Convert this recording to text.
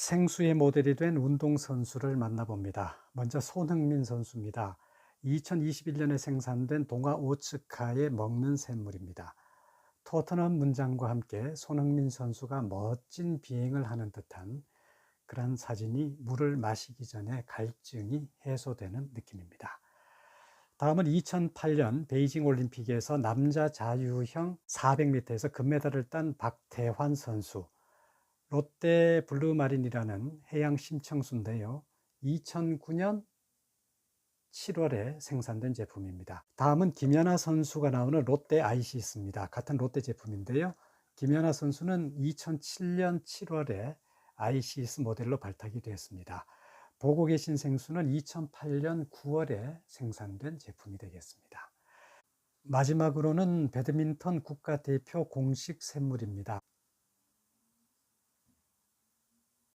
생수의 모델이 된 운동선수를 만나봅니다. 먼저 손흥민 선수입니다. 2021년에 생산된 동아 오츠카의 먹는 샘물입니다. 토트넘 문장과 함께 손흥민 선수가 멋진 비행을 하는 듯한 그런 사진이 물을 마시기 전에 갈증이 해소되는 느낌입니다. 다음은 2008년 베이징 올림픽에서 남자 자유형 400m에서 금메달을 딴 박태환 선수. 롯데 블루마린이라는 해양 심청수인데요. 2009년 7월에 생산된 제품입니다. 다음은 김연아 선수가 나오는 롯데 아이시스입니다. 같은 롯데 제품인데요. 김연아 선수는 2007년 7월에 아이시스 모델로 발탁이 되었습니다. 보고 계신 생수는 2008년 9월에 생산된 제품이 되겠습니다. 마지막으로는 배드민턴 국가대표 공식 샘물입니다.